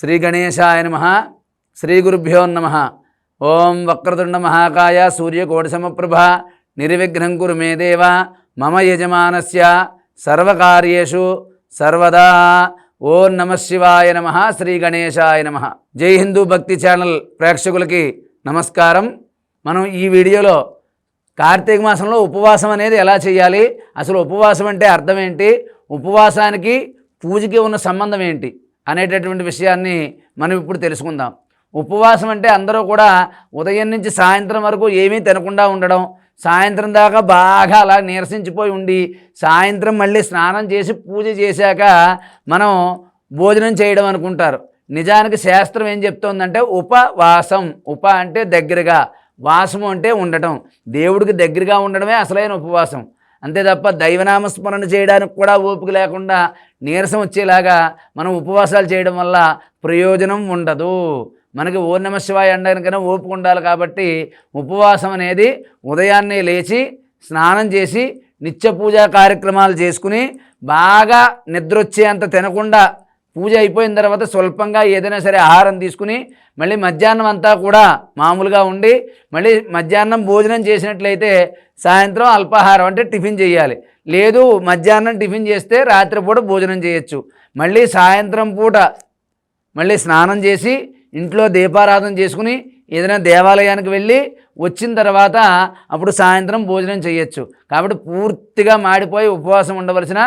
శ్రీ గణేశాయ నమ. శ్రీ గురుభ్యో నమ. ఓం వక్రతుండ మహాకాయ సూర్యకోటిసమప్రభ. నిర్విఘ్నం కురు మే దేవ. మమ యజమానస్య. సర్వకార్యేషు. సర్వదా. ఓం నమ శివాయ నమ. శ్రీ గణేశాయ నమ. జై హిందూ భక్తి ఛానల్ ప్రేక్షకులకి నమస్కారం. మనం ఈ వీడియోలో కార్తీక మాసంలో ఉపవాసం అనేది ఎలా చేయాలి? అసలు ఉపవాసం అంటే అర్థం ఏంటి? ఉపవాసానికి పూజకి ఉన్న సంబంధం ఏంటి? అనేటటువంటి విషయాన్ని మనం ఇప్పుడు తెలుసుకుందాం. ఉపవాసం అంటే అందరూ కూడా ఉదయం నుంచి సాయంత్రం వరకు ఏమీ తినకుండా ఉండడం సాయంత్రం దాకా బాగా అలా నీరసించిపోయి ఉండి సాయంత్రం మళ్ళీ స్నానం చేసి పూజ చేశాక మనం భోజనం చేయడం అనుకుంటారు. నిజానికి శాస్త్రం ఏం చెప్తోందంటే ఉపవాసం. ఉప అంటే దగ్గరగా వాసము అంటే ఉండటం. దేవుడికి దగ్గరగా ఉండడమే అసలైన ఉపవాసం. అంతే తప్ప దైవనామస్మరణ చేయడానికి కూడా ఓపిక లేకుండా నీరసం వచ్చేలాగా మనం ఉపవాసాలు చేయడం వల్ల ప్రయోజనం ఉండదు. మనకి ఓ నమశివాయ అనడానికైనా ఓపిక ఉండాలి కాబట్టి ఉపవాసం అనేది ఉదయాన్నే లేచి స్నానం చేసి నిత్య పూజా కార్యక్రమాలు చేసుకుని బాగా నిద్ర వచ్చేంత తినకుండా పూజ అయిపోయిన తర్వాత స్వల్పంగా ఏదైనా సరే ఆహారం తీసుకుని మళ్ళీ మధ్యాహ్నం అంతా కూడా మామూలుగా ఉండి మళ్ళీ మధ్యాహ్నం భోజనం చేసినట్లయితే సాయంత్రం అల్పాహారం అంటే టిఫిన్ చేయాలి. లేదు మధ్యాహ్నం టిఫిన్ చేస్తే రాత్రిపూట భోజనం చేయొచ్చు. మళ్ళీ సాయంత్రం పూట మళ్ళీ స్నానం చేసి ఇంట్లో దీపారాధన చేసుకుని ఏదైనా దేవాలయానికి వెళ్ళి వచ్చిన తర్వాత అప్పుడు సాయంత్రం భోజనం చేయొచ్చు. కాబట్టి పూర్తిగా మాడిపోయి ఉపవాసం ఉండవలసిన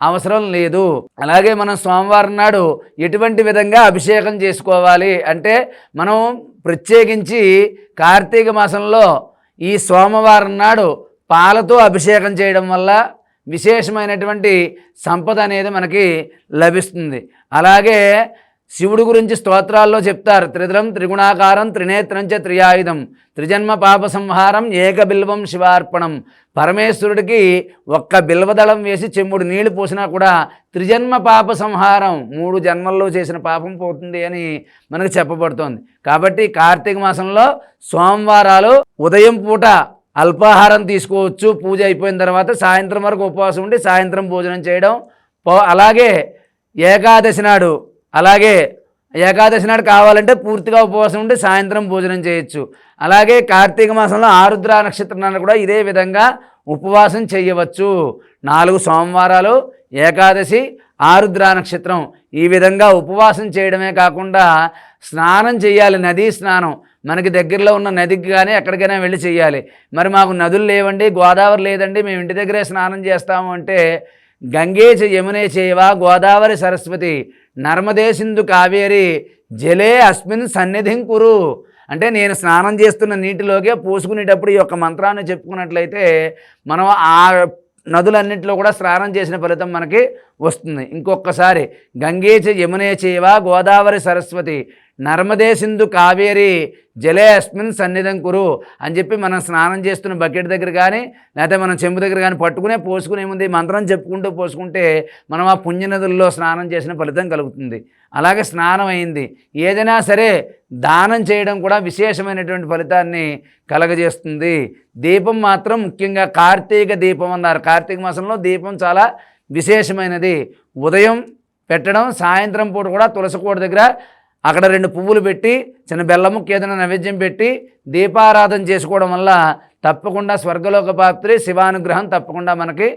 అవసరం లేదు. అలాగే మనం సోమవారం నాడు ఎటువంటి విధంగా అభిషేకం చేసుకోవాలి అంటే మనం ప్రత్యేకించి కార్తీక మాసంలో ఈ సోమవారం నాడు పాలతో అభిషేకం చేయడం వల్ల విశేషమైనటువంటి సంపద అనేది మనకి లభిస్తుంది. అలాగే శివుడు గురించి స్తోత్రాల్లో చెప్తారు. త్రిద్రం త్రిగుణాకారం త్రినేత్రంచ త్రియాయుధం. త్రిజన్మ పాప సంహారం ఏకబిల్వం శివార్పణం. పరమేశ్వరుడికి ఒక్క బిల్వదళం వేసి చెమ్ముడు నీళ్ళు పోసినా కూడా త్రిజన్మ పాప సంహారం మూడు జన్మల్లో చేసిన పాపం పోతుంది అని మనకు చెప్పబడుతోంది. కాబట్టి కార్తీక మాసంలో సోమవారాలు ఉదయం పూట అల్పాహారం తీసుకోవచ్చు. పూజ అయిపోయిన తర్వాత సాయంత్రం వరకు ఉపవాసం ఉండి సాయంత్రం భోజనం చేయడం. అలాగే ఏకాదశి నాడు అలాగే ఏకాదశి నాడు కావాలంటే పూర్తిగా ఉపవాసం ఉండి సాయంత్రం భోజనం చేయొచ్చు. అలాగే కార్తీక మాసంలో ఆరుద్ర నక్షత్రం నాడు కూడా ఇదే విధంగా ఉపవాసం చేయవచ్చు. నాలుగు సోమవారాలు ఏకాదశి ఆరుద్ర నక్షత్రం ఈ విధంగా ఉపవాసం చేయడమే కాకుండా స్నానం చేయాలి నదీ స్నానం. మనకి దగ్గరలో ఉన్న నదికి కానీ ఎక్కడికైనా వెళ్ళి చేయాలి. మరి మాకు నదులు లేవండి గోదావరి లేదండి మేము ఇంటి దగ్గరే స్నానం చేస్తాము అంటే గంగే యమునే చేయవా గోదావరి సరస్వతి నర్మదే సింధు కావేరి జలే అస్మిన్ సన్నిధిం కురు. అంటే నేను స్నానం చేస్తున్న నీటిలోకే పోసుకునేటప్పుడు ఈ యొక్క మంత్రాన్ని చెప్పుకున్నట్లయితే మనం ఆ నదులన్నింటిలో కూడా స్నానం చేసిన ఫలితం మనకి వస్తుంది. ఇంకొకసారి గంగేచ యమునే గోదావరి సరస్వతి నర్మదే సింధు కావేరి జలే అస్మిన్ సన్నిధం కురు అని చెప్పి మనం స్నానం చేస్తున్న బకెట్ దగ్గర కానీ లేకపోతే మనం చెంబు దగ్గర కానీ పట్టుకునే పోసుకునే ముందు మంత్రం చెప్పుకుంటూ పోసుకుంటే మనం ఆ పుణ్యనదుల్లో స్నానం చేసిన ఫలితం కలుగుతుంది. అలాగే స్నానం అయింది. ఏదైనా సరే దానం చేయడం కూడా విశేషమైనటువంటి ఫలితాన్ని కలగజేస్తుంది. దీపం మాత్రం ముఖ్యంగా కార్తీక దీపం అన్నారు. కార్తీక మాసంలో దీపం చాలా విశేషమైనది. ఉదయం పెట్టడం సాయంత్రం పూట కూడా తులసికోట దగ్గర అక్కడ రెండు పువ్వులు పెట్టి చిన్న బెల్లముక్కి ఏదైనా నైవేద్యం పెట్టి దీపారాధన చేసుకోవడం వల్ల తప్పకుండా స్వర్గలోక పాత్రి శివానుగ్రహం తప్పకుండా మనకి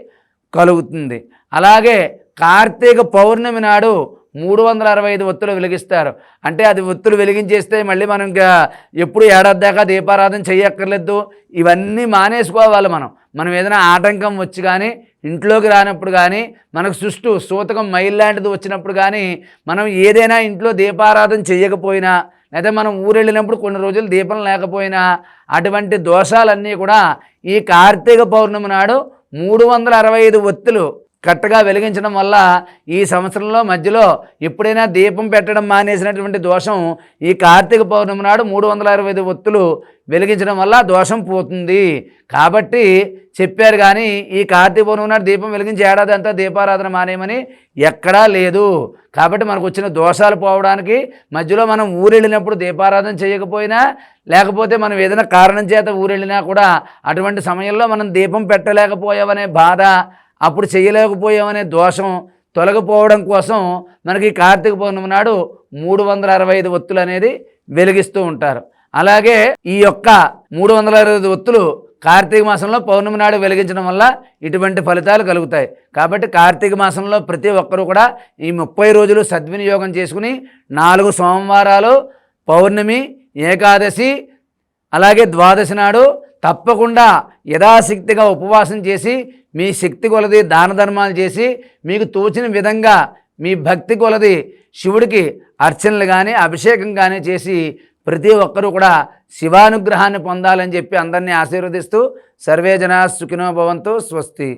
కలుగుతుంది. అలాగే కార్తీక పౌర్ణమి నాడు మూడు వందల అరవై ఐదు ఒత్తులు వెలిగిస్తారు. అంటే అది ఒత్తులు వెలిగించేస్తే మళ్ళీ మనం ఇంకా ఎప్పుడు ఏడాది దాకా దీపారాధన చేయక్కర్లేదు ఇవన్నీ మానేసుకోవాలి మనం. మనం ఏదైనా ఆటంకం వచ్చి కానీ ఇంట్లోకి రానప్పుడు కానీ మనకు సుష్టు సూతకం మైల్ లాంటిది వచ్చినప్పుడు కానీ మనం ఏదైనా ఇంట్లో దీపారాధన చేయకపోయినా లేదా మనం ఊరెళ్ళినప్పుడు కొన్ని రోజులు దీపం లేకపోయినా అటువంటి దోషాలన్నీ కూడా ఈ కార్తీక పౌర్ణమి నాడు మూడు వందల అరవై ఐదు ఒత్తులు కరెక్ట్గా వెలిగించడం వల్ల ఈ సంవత్సరంలో మధ్యలో ఎప్పుడైనా దీపం పెట్టడం మానేసినటువంటి దోషం ఈ కార్తీక పౌర్ణమి నాడు మూడు వందల అరవై ఐదు ఒత్తులు వెలిగించడం వల్ల దోషం పోతుంది. కాబట్టి చెప్పారు కానీ ఈ కార్తీక పౌర్ణమి నాడు దీపం వెలిగించి ఏడాది అంతా దీపారాధన మానేయమని ఎక్కడా లేదు. కాబట్టి మనకు వచ్చిన దోషాలు పోవడానికి మధ్యలో మనం ఊరెళ్ళినప్పుడు దీపారాధన చేయకపోయినా లేకపోతే మనం ఏదైనా కారణం చేత ఊరెళ్ళినా కూడా అటువంటి సమయంలో మనం దీపం పెట్టలేకపోయామనే బాధ అప్పుడు చేయలేకపోయామనే దోషం తొలగిపోవడం కోసం మనకి కార్తీక పౌర్ణమి నాడు మూడు వందల అరవై ఐదు ఒత్తులు అనేది వెలిగిస్తూ ఉంటారు. అలాగే ఈ యొక్క మూడు వందల అరవై ఐదు ఒత్తులు కార్తీక మాసంలో పౌర్ణమి నాడు వెలిగించడం వల్ల ఇటువంటి ఫలితాలు కలుగుతాయి. కాబట్టి కార్తీక మాసంలో ప్రతి ఒక్కరూ కూడా ఈ ముప్పై రోజులు సద్వినియోగం చేసుకుని నాలుగు సోమవారాలు పౌర్ణమి ఏకాదశి అలాగే ద్వాదశి నాడు తప్పకుండా యథాశక్తిగా ఉపవాసం చేసి మీ శక్తి కొలది దాన ధర్మాలు చేసి మీకు తోచిన విధంగా మీ భక్తి కొలది శివుడికి అర్చనలు కానీ అభిషేకం కానీ చేసి ప్రతి ఒక్కరూ కూడా శివానుగ్రహాన్ని పొందాలని చెప్పి అందరినీ ఆశీర్వదిస్తూ సర్వేజనా సుఖినో భవంతో స్వస్తి.